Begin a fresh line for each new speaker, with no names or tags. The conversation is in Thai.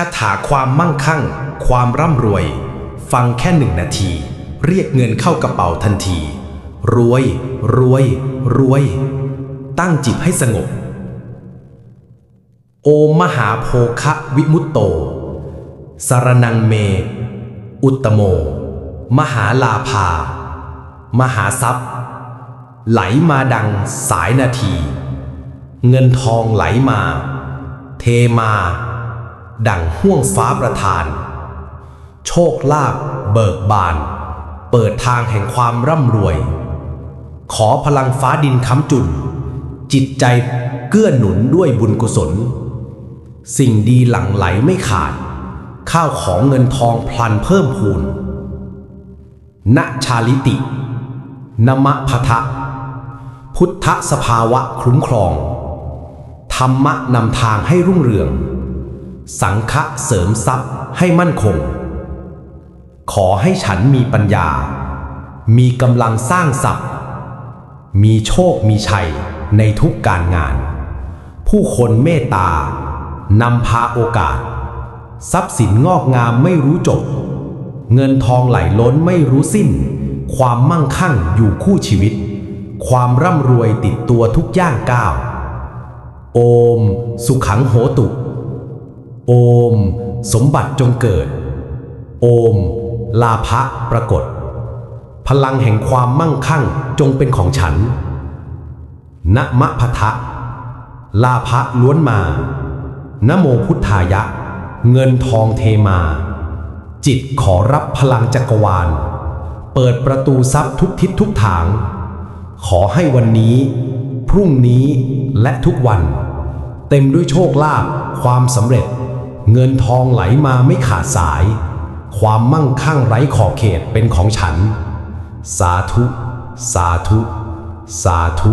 คาถาความมั่งคั่ง ความร่ำรวย ฟังแค่หนึ่งนาที เรียกเงินเข้ากระเป๋าทันที รวย รวย รวย ตั้งจิตให้สงบ โอมมหาโภคะวิมุตโตสรนังเม อุตตโม มหาลาภา มหาทรัพย์ ไหลมาดังสายนาที เงินทองไหลมา เทมา ดังห่วงฟ้าประทาน โชคลาภเบิกบาน เปิดทางแห่งความร่ำรวย ขอพลังฟ้าดินค้ำจุน จิตใจเกื้อหนุนด้วยบุญกุศล สิ่งดีหลั่งไหลไม่ขาด ข้าวของเงินทองพลันเพิ่มพูนณชาลิตินมะพะทะพุทธสภาวะคุ้มครอง ธรรมะนำทางให้รุ่งเรือง สังฆะเสริมทรัพย์ให้มั่นคง ขอให้ฉันมีปัญญา มีกำลังสร้างทรัพย์ มีโชคมีชัยในทุกการงาน ผู้คนเมตตานำพาโอกาส ทรัพย์สินงอกงามไม่รู้จบ เงินทองไหลล้นไม่รู้สิ้น ความมั่งคั่งอยู่คู่ชีวิต ความร่ำรวยติดตัวทุกย่างก้าว โอม สุขังโหตุ โอม สมบัติจงเกิด โอม ลาภะปรากฏ พลังแห่งความมั่งคั่งจงเป็นของฉันนะมะพะทะ ลาภะล้วนมานะโมพุทธายะ เงินทองเทมา จิตขอรับพลังจักรวาล เปิดประตูทรัพย์ทุกทิศทุกทาง ขอให้วันนี้ พรุ่งนี้และทุกวัน เต็มด้วยโชคลาภความสำเร็จ เงินทองไหลมาไม่ขาดสาย ความมั่งคั่งไร้ขอบเขตเป็นของฉัน สาธุ สาธุ สาธุ